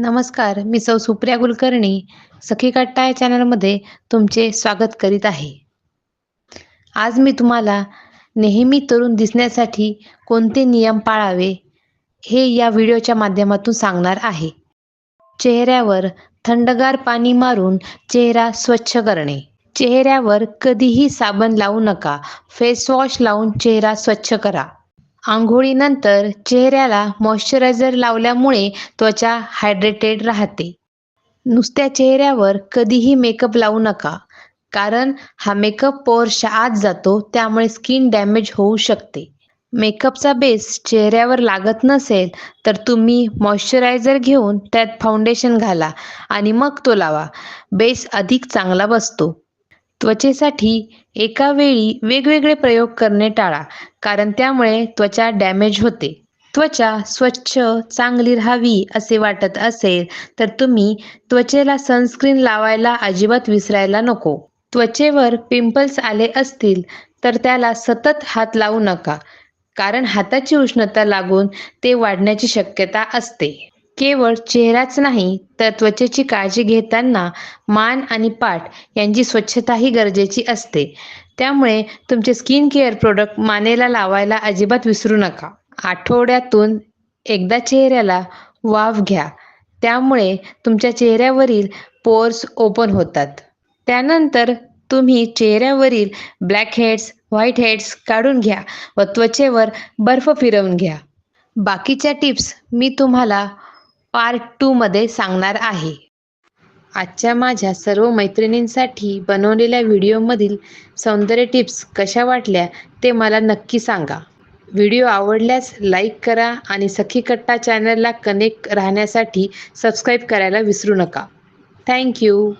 नमस्कार मी सौ सुप्रिया कुलकर्णी सखी कट्टा या चॅनलमध्ये तुमचे स्वागत करीत आहे. आज मी तुम्हाला नेहमी तरुण दिसण्यासाठी कोणते नियम पाळावे हे या व्हिडिओच्या माध्यमातून सांगणार आहे. चेहऱ्यावर थंडगार पाणी मारून चेहरा स्वच्छ करणे. चेहऱ्यावर कधीही साबण लावू नका फेस वॉश लावून चेहरा स्वच्छ करा. आंघोळीनंतर चेहऱ्याला मॉइश्चरायझर लावल्यामुळे त्वचा हायड्रेटेड राहते. नुसत्या चेहऱ्यावर कधीही मेकअप लावू नका कारण हा मेकअप पोअर्सच्या आत जातो त्यामुळे स्किन डॅमेज होऊ शकते. मेकअपचा बेस चेहऱ्यावर लागत नसेल तर तुम्ही मॉइश्चरायझर घेऊन त्यात फाउंडेशन घाला आणि मग तो लावा. बेस अधिक चांगला बसतो. त्वचेसाठी एका वेळी वेगवेगळे प्रयोग करणे टाळा कारण त्यामुळे त्वचा डॅमेज होते. त्वचा स्वच्छ चांगली राहावी असे वाटत असेल तर तुम्ही त्वचेला सनस्क्रीन लावायला अजिबात विसरायला नको. त्वचेवर पिंपल्स आले असतील तर त्याला सतत हात लावू नका कारण हाताची उष्णता लागून ते वाढण्याची शक्यता असते. केवळ चेहराच नाही तर त्वचेची काळजी घेताना मान आणि पाठ यांची स्वच्छताही गरजेची असते. त्यामुळे तुमचे स्किन केअर प्रोडक्ट मानेला लावायला अजिबात विसरू नका. आठवड्यातून एकदा चेहऱ्याला वाफ घ्या. त्यामुळे तुमच्या चेहऱ्यावरील पोर्स ओपन होतात. त्यानंतर तुम्ही चेहऱ्यावरील ब्लॅक हेड्स व्हाईट हेड्स काढून घ्या व त्वचेवर बर्फ फिरवून घ्या. बाकीच्या टिप्स मी तुम्हाला पार्ट टूमध्ये सांगणार आहे. आजच्या माझ्या सर्व मैत्रिणींसाठी बनवलेल्या व्हिडिओमधील सौंदर्य टिप्स कशा वाटल्या ते मला नक्की सांगा. व्हिडिओ आवडल्यास लाईक करा आणि सखी कट्टा चॅनलला कनेक्ट राहण्यासाठी सबस्क्राईब करायला विसरू नका. थँक्यू